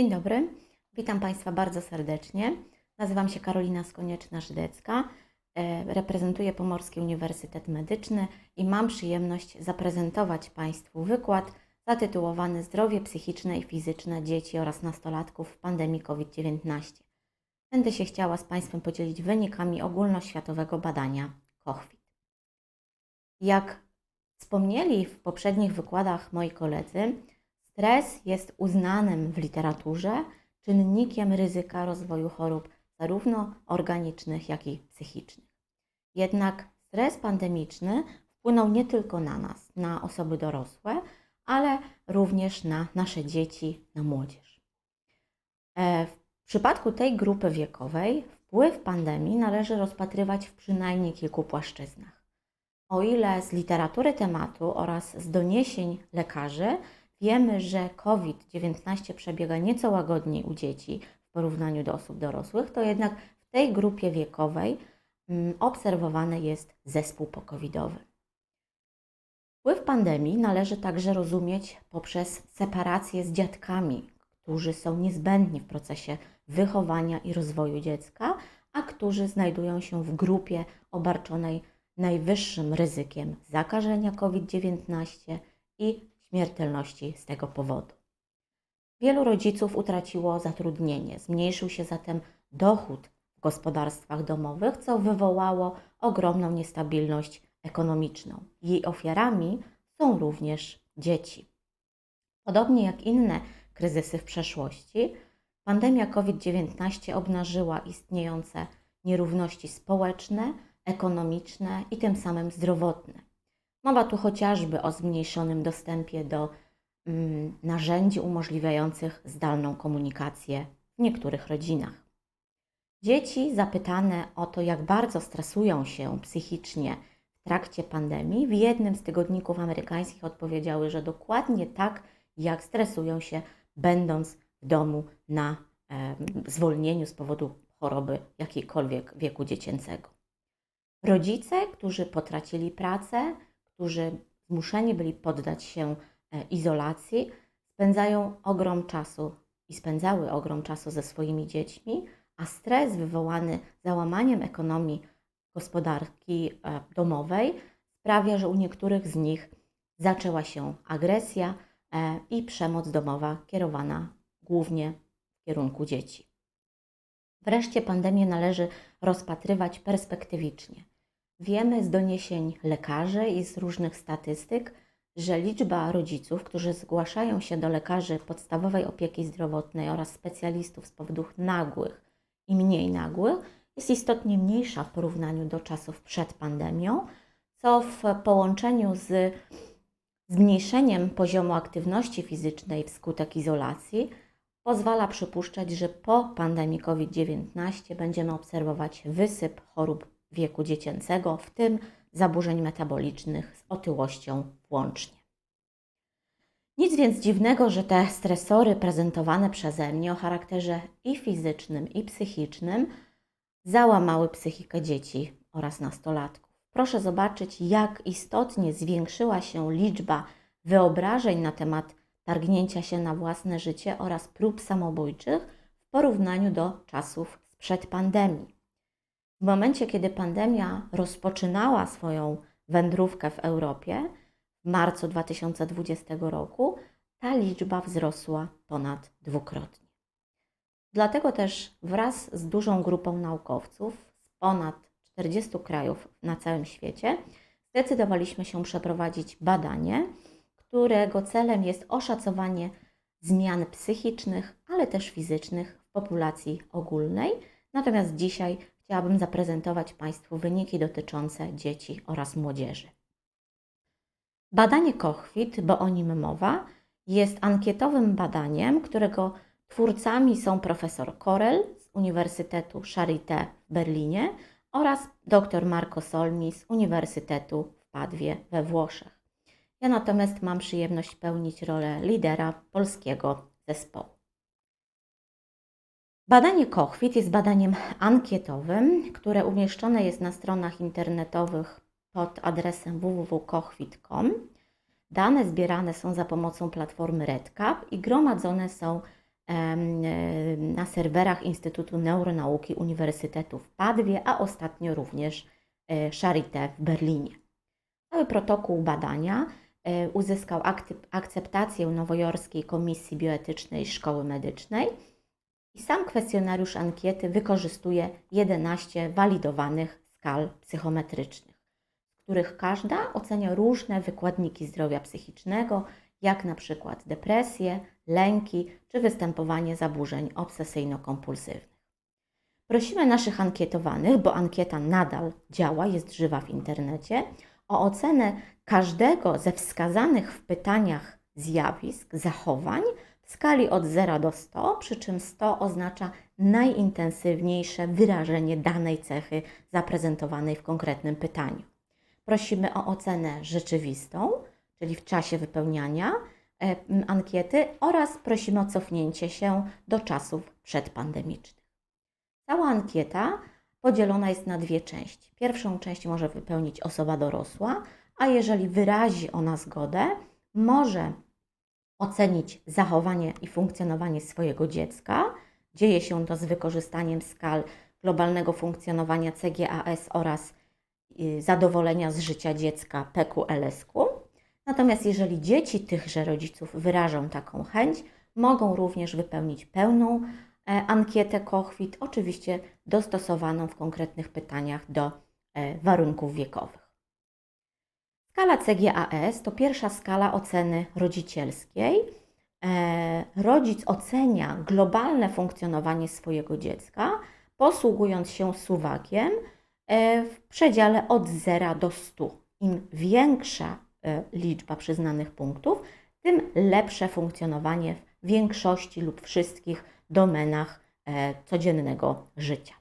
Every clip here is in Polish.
Dzień dobry, witam Państwa bardzo serdecznie. Nazywam się Karolina Skonieczna-Żydecka, e, reprezentuję Pomorski Uniwersytet Medyczny i mam przyjemność zaprezentować Państwu wykład zatytułowany Zdrowie psychiczne i fizyczne dzieci oraz nastolatków w pandemii COVID-19. Będę się chciała z Państwem podzielić wynikami ogólnoświatowego badania COHFIT. Jak wspomnieli w poprzednich wykładach moi koledzy, stres jest uznanym w literaturze czynnikiem ryzyka rozwoju chorób zarówno organicznych, jak i psychicznych. Jednak stres pandemiczny wpłynął nie tylko na nas, na osoby dorosłe, ale również na nasze dzieci, na młodzież. E, W przypadku tej grupy wiekowej wpływ pandemii należy rozpatrywać w przynajmniej kilku płaszczyznach. O ile z literatury tematu oraz z doniesień lekarzy wiemy, że COVID-19 przebiega nieco łagodniej u dzieci w porównaniu do osób dorosłych, to jednak w tej grupie wiekowej mm, obserwowany jest zespół pokowidowy. Wpływ pandemii należy także rozumieć poprzez separację z dziadkami, którzy są niezbędni w procesie wychowania i rozwoju dziecka, a którzy znajdują się w grupie obarczonej najwyższym ryzykiem zakażenia COVID-19 i śmiertelności z tego powodu. Wielu rodziców utraciło zatrudnienie, zmniejszył się zatem dochód w gospodarstwach domowych, co wywołało ogromną niestabilność ekonomiczną. Jej ofiarami są również dzieci. Podobnie jak inne kryzysy w przeszłości, pandemia COVID-19 obnażyła istniejące nierówności społeczne, ekonomiczne i tym samym zdrowotne. Mowa tu chociażby o zmniejszonym dostępie do mm, narzędzi umożliwiających zdalną komunikację w niektórych rodzinach. Dzieci zapytane o to, jak bardzo stresują się psychicznie w trakcie pandemii, w jednym z tygodników amerykańskich odpowiedziały, że dokładnie tak, jak stresują się, będąc w domu na e, zwolnieniu z powodu choroby jakiejkolwiek wieku dziecięcego. Rodzice, którzy potracili pracę, którzy zmuszeni byli poddać się e, izolacji, spędzają ogrom czasu i spędzały ogrom czasu ze swoimi dziećmi, a stres wywołany załamaniem ekonomii gospodarki e, domowej sprawia, że u niektórych z nich zaczęła się agresja e, i przemoc domowa kierowana głównie w kierunku dzieci. Wreszcie pandemię należy rozpatrywać perspektywicznie. Wiemy z doniesień lekarzy i z różnych statystyk, że liczba rodziców, którzy zgłaszają się do lekarzy podstawowej opieki zdrowotnej oraz specjalistów z powodów nagłych i mniej nagłych, jest istotnie mniejsza w porównaniu do czasów przed pandemią, co w połączeniu z zmniejszeniem poziomu aktywności fizycznej wskutek izolacji pozwala przypuszczać, że po pandemii COVID-19 będziemy obserwować wysyp chorób wieku dziecięcego, w tym zaburzeń metabolicznych z otyłością włącznie. Nic więc dziwnego, że te stresory prezentowane przeze mnie o charakterze i fizycznym, i psychicznym załamały psychikę dzieci oraz nastolatków. Proszę zobaczyć, jak istotnie zwiększyła się liczba wyobrażeń na temat targnięcia się na własne życie oraz prób samobójczych w porównaniu do czasów sprzed pandemii. W momencie, kiedy pandemia rozpoczynała swoją wędrówkę w Europie, w marcu 2020 roku, ta liczba wzrosła ponad dwukrotnie. Dlatego też wraz z dużą grupą naukowców z ponad 40 krajów na całym świecie zdecydowaliśmy się przeprowadzić badanie, którego celem jest oszacowanie zmian psychicznych, ale też fizycznych w populacji ogólnej. Natomiast dzisiaj chciałabym zaprezentować Państwu wyniki dotyczące dzieci oraz młodzieży. Badanie Kochwit, bo o nim mowa, jest ankietowym badaniem, którego twórcami są profesor Korel z Uniwersytetu Charité w Berlinie oraz dr Marco Solmi z Uniwersytetu w Padwie we Włoszech. Ja natomiast mam przyjemność pełnić rolę lidera polskiego zespołu. Badanie Kochwit jest badaniem ankietowym, które umieszczone jest na stronach internetowych pod adresem www.kochwit.com. Dane zbierane są za pomocą platformy RedCap i gromadzone są na serwerach Instytutu Neuronauki Uniwersytetu w Padwie, a ostatnio również e, Charité w Berlinie. Cały protokół badania e, uzyskał akceptację Nowojorskiej Komisji Bioetycznej Szkoły Medycznej i sam kwestionariusz ankiety wykorzystuje 11 walidowanych skal psychometrycznych, z których każda ocenia różne wykładniki zdrowia psychicznego, jak na przykład depresję, lęki czy występowanie zaburzeń obsesyjno-kompulsywnych. Prosimy naszych ankietowanych, bo ankieta nadal działa, jest żywa w internecie, o ocenę każdego ze wskazanych w pytaniach zjawisk, zachowań w skali od 0 do 100, przy czym 100 oznacza najintensywniejsze wyrażenie danej cechy zaprezentowanej w konkretnym pytaniu. Prosimy o ocenę rzeczywistą, czyli w czasie wypełniania e, ankiety, oraz prosimy o cofnięcie się do czasów przedpandemicznych. Cała ankieta podzielona jest na dwie części. Pierwszą część może wypełnić osoba dorosła, a jeżeli wyrazi ona zgodę, może ocenić zachowanie i funkcjonowanie swojego dziecka. Dzieje się to z wykorzystaniem skal globalnego funkcjonowania CGAS oraz y, zadowolenia z życia dziecka PQLS-ku. Natomiast jeżeli dzieci tychże rodziców wyrażą taką chęć, mogą również wypełnić pełną e, ankietę COCHWIT, oczywiście dostosowaną w konkretnych pytaniach do e, warunków wiekowych. Skala CGAS to pierwsza skala oceny rodzicielskiej. E, Rodzic ocenia globalne funkcjonowanie swojego dziecka, posługując się suwakiem e, w przedziale od 0 do 100. Im większa e, liczba przyznanych punktów, tym lepsze funkcjonowanie w większości lub wszystkich domenach codziennego życia.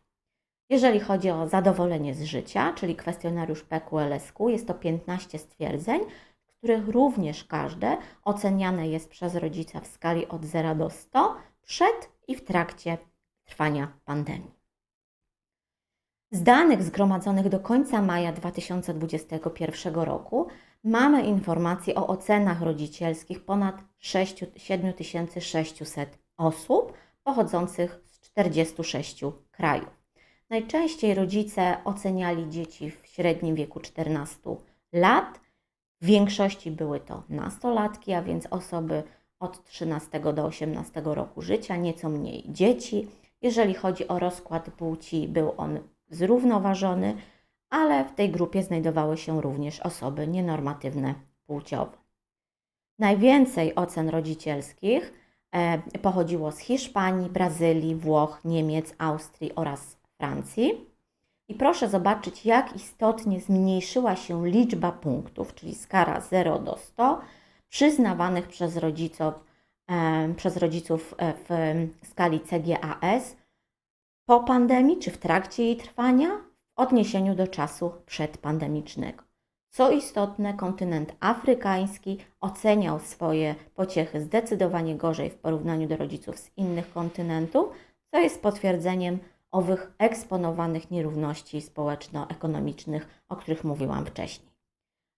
Jeżeli chodzi o zadowolenie z życia, czyli kwestionariusz PQLSQ, jest to 15 stwierdzeń, z których również każde oceniane jest przez rodzica w skali od 0 do 100 przed i w trakcie trwania pandemii. Z danych zgromadzonych do końca maja 2021 roku mamy informacje o ocenach rodzicielskich ponad 6, 7600 osób pochodzących z 46 krajów. Najczęściej rodzice oceniali dzieci w średnim wieku 14 lat. W większości były to nastolatki, a więc osoby od 13 do 18 roku życia, nieco mniej dzieci. Jeżeli chodzi o rozkład płci, był on zrównoważony, ale w tej grupie znajdowały się również osoby nienormatywne płciowo. Najwięcej ocen rodzicielskich e, pochodziło z Hiszpanii, Brazylii, Włoch, Niemiec, Austrii oraz Francji. I proszę zobaczyć, jak istotnie zmniejszyła się liczba punktów, czyli skala 0 do 100, przyznawanych przez rodziców, e, przez rodziców e, w skali CGAS po pandemii czy w trakcie jej trwania w odniesieniu do czasu przedpandemicznego. Co istotne, kontynent afrykański oceniał swoje pociechy zdecydowanie gorzej w porównaniu do rodziców z innych kontynentów, co jest potwierdzeniem owych eksponowanych nierówności społeczno-ekonomicznych, o których mówiłam wcześniej.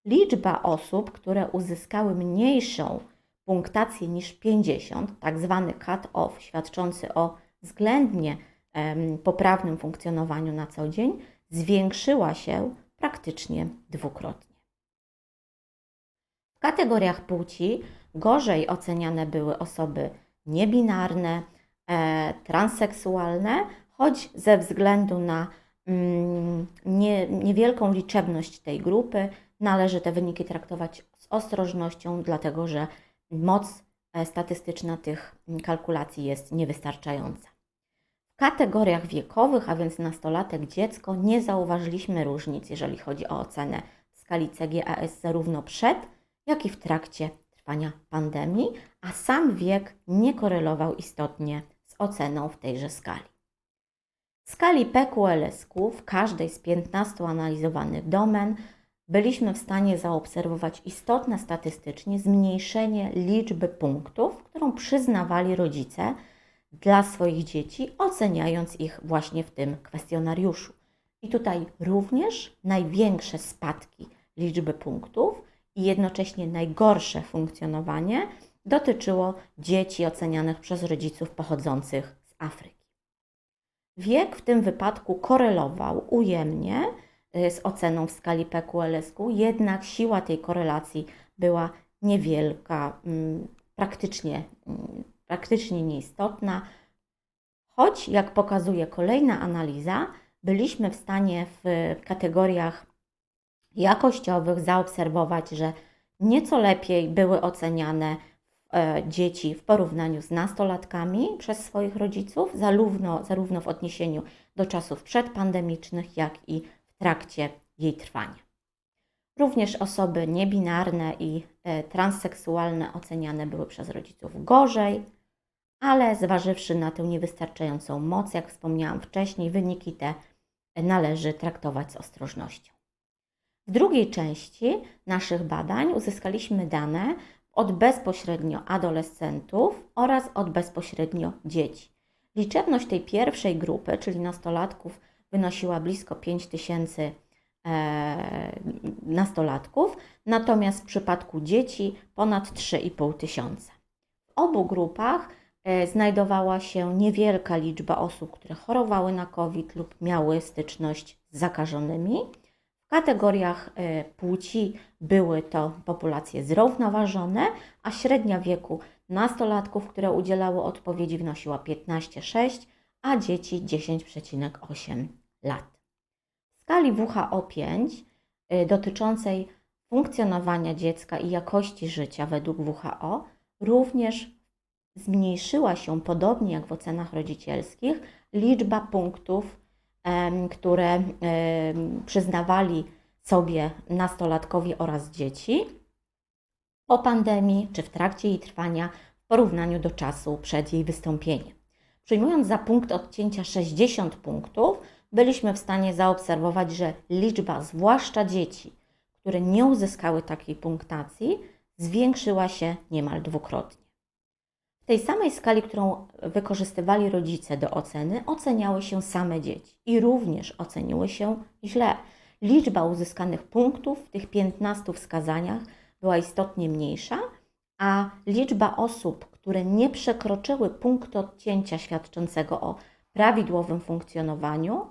Liczba osób, które uzyskały mniejszą punktację niż 50, tak zwany cut-off, świadczący o względnie em, poprawnym funkcjonowaniu na co dzień, zwiększyła się praktycznie dwukrotnie. W kategoriach płci gorzej oceniane były osoby niebinarne, e, transseksualne choć ze względu na mm, nie, niewielką liczebność tej grupy należy te wyniki traktować z ostrożnością, dlatego że moc e, statystyczna tych kalkulacji jest niewystarczająca. W kategoriach wiekowych, a więc nastolatek, dziecko, nie zauważyliśmy różnic, jeżeli chodzi o ocenę w skali CGAS zarówno przed, jak i w trakcie trwania pandemii, a sam wiek nie korelował istotnie z oceną w tejże skali. W skali PQLSQ w każdej z 15 analizowanych domen byliśmy w stanie zaobserwować istotne statystycznie zmniejszenie liczby punktów, którą przyznawali rodzice dla swoich dzieci, oceniając ich właśnie w tym kwestionariuszu. I tutaj również największe spadki liczby punktów i jednocześnie najgorsze funkcjonowanie dotyczyło dzieci ocenianych przez rodziców pochodzących z Afryki. Wiek w tym wypadku korelował ujemnie y, z oceną w skali PQLSQ, jednak siła tej korelacji była niewielka, mm, praktycznie, mm, praktycznie nieistotna, choć jak pokazuje kolejna analiza, byliśmy w stanie w kategoriach jakościowych zaobserwować, że nieco lepiej były oceniane dzieci w porównaniu z nastolatkami przez swoich rodziców, zarówno, zarówno w odniesieniu do czasów przedpandemicznych, jak i w trakcie jej trwania. Również osoby niebinarne i e, transseksualne oceniane były przez rodziców gorzej, ale zważywszy na tę niewystarczającą moc, jak wspomniałam wcześniej, wyniki te należy traktować z ostrożnością. W drugiej części naszych badań uzyskaliśmy dane od bezpośrednio adolescentów oraz od bezpośrednio dzieci. Liczebność tej pierwszej grupy, czyli nastolatków, wynosiła blisko 5000 e, nastolatków, natomiast w przypadku dzieci ponad 3,5 tysiąca. W obu grupach e, znajdowała się niewielka liczba osób, które chorowały na COVID lub miały styczność z zakażonymi kategoriach e, płci były to populacje zrównoważone, a średnia wieku nastolatków, które udzielały odpowiedzi, wynosiła 15,6, a dzieci 10,8 lat. W skali WHO 5 e, dotyczącej funkcjonowania dziecka i jakości życia według WHO również zmniejszyła się, podobnie jak w ocenach rodzicielskich, liczba punktów które przyznawali sobie nastolatkowie oraz dzieci po pandemii czy w trakcie jej trwania w porównaniu do czasu przed jej wystąpieniem. Przyjmując za punkt odcięcia 60 punktów, byliśmy w stanie zaobserwować, że liczba, zwłaszcza dzieci, które nie uzyskały takiej punktacji, zwiększyła się niemal dwukrotnie tej samej skali, którą wykorzystywali rodzice do oceny, oceniały się same dzieci i również oceniły się źle. Liczba uzyskanych punktów w tych 15 wskazaniach była istotnie mniejsza, a liczba osób, które nie przekroczyły punktu odcięcia świadczącego o prawidłowym funkcjonowaniu,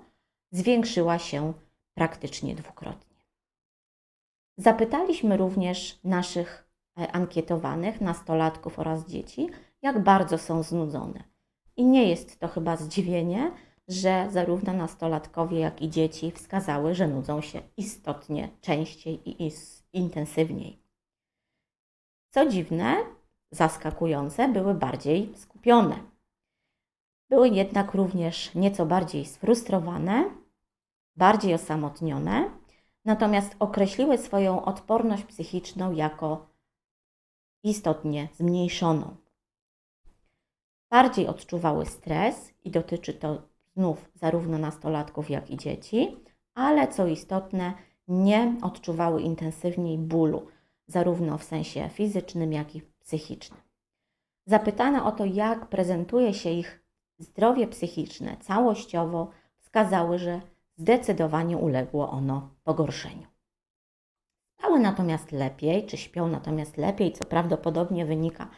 zwiększyła się praktycznie dwukrotnie. Zapytaliśmy również naszych e, ankietowanych, nastolatków oraz dzieci, jak bardzo są znudzone. I nie jest to chyba zdziwienie, że zarówno nastolatkowie, jak i dzieci wskazały, że nudzą się istotnie częściej i intensywniej. Co dziwne, zaskakujące, były bardziej skupione. Były jednak również nieco bardziej sfrustrowane, bardziej osamotnione, natomiast określiły swoją odporność psychiczną jako istotnie zmniejszoną bardziej odczuwały stres i dotyczy to znów zarówno nastolatków, jak i dzieci, ale co istotne, nie odczuwały intensywniej bólu, zarówno w sensie fizycznym, jak i psychicznym. Zapytane o to, jak prezentuje się ich zdrowie psychiczne całościowo, wskazały, że zdecydowanie uległo ono pogorszeniu. Spały natomiast lepiej, czy śpią natomiast lepiej, co prawdopodobnie wynika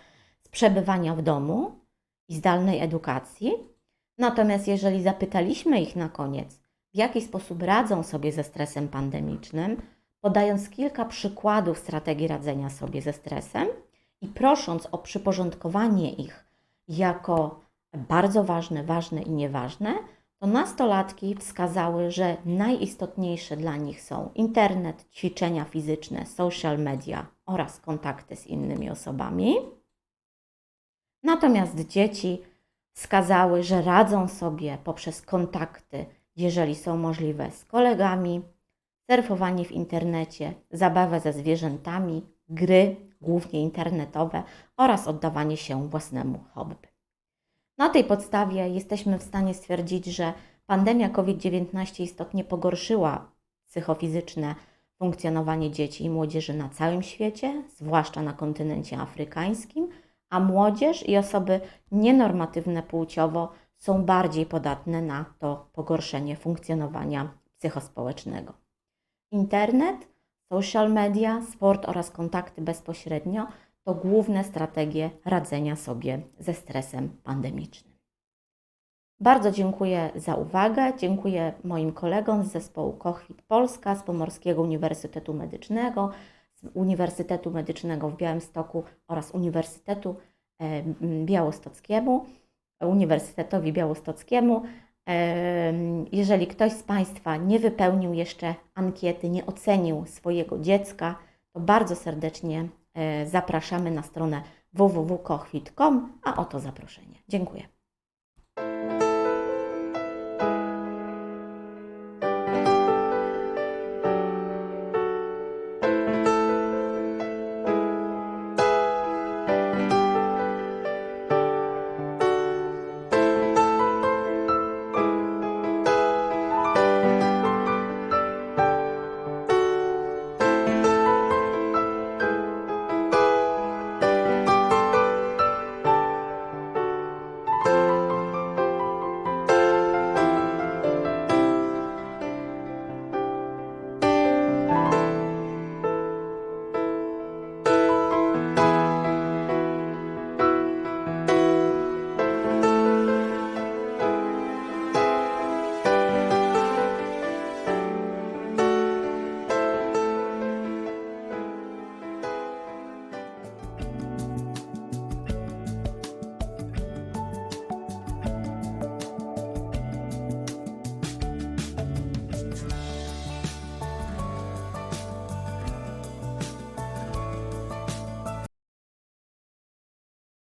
z przebywania w domu, i zdalnej edukacji. Natomiast jeżeli zapytaliśmy ich na koniec, w jaki sposób radzą sobie ze stresem pandemicznym, podając kilka przykładów strategii radzenia sobie ze stresem i prosząc o przyporządkowanie ich jako bardzo ważne, ważne i nieważne, to nastolatki wskazały, że najistotniejsze dla nich są internet, ćwiczenia fizyczne, social media oraz kontakty z innymi osobami. Natomiast dzieci wskazały, że radzą sobie poprzez kontakty, jeżeli są możliwe, z kolegami, surfowanie w internecie, zabawę ze zwierzętami, gry, głównie internetowe oraz oddawanie się własnemu hobby. Na tej podstawie jesteśmy w stanie stwierdzić, że pandemia COVID-19 istotnie pogorszyła psychofizyczne funkcjonowanie dzieci i młodzieży na całym świecie, zwłaszcza na kontynencie afrykańskim – a młodzież i osoby nienormatywne płciowo są bardziej podatne na to pogorszenie funkcjonowania psychospołecznego. Internet, social media, sport oraz kontakty bezpośrednio to główne strategie radzenia sobie ze stresem pandemicznym. Bardzo dziękuję za uwagę. Dziękuję moim kolegom z zespołu Kochwit Polska, z Pomorskiego Uniwersytetu Medycznego, Uniwersytetu Medycznego w Białymstoku oraz Uniwersytetu e, Białostockiemu, Uniwersytetowi Białostockiemu. E, Jeżeli ktoś z Państwa nie wypełnił jeszcze ankiety, nie ocenił swojego dziecka, to bardzo serdecznie e, zapraszamy na stronę www.kochwit.com, a oto zaproszenie. Dziękuję.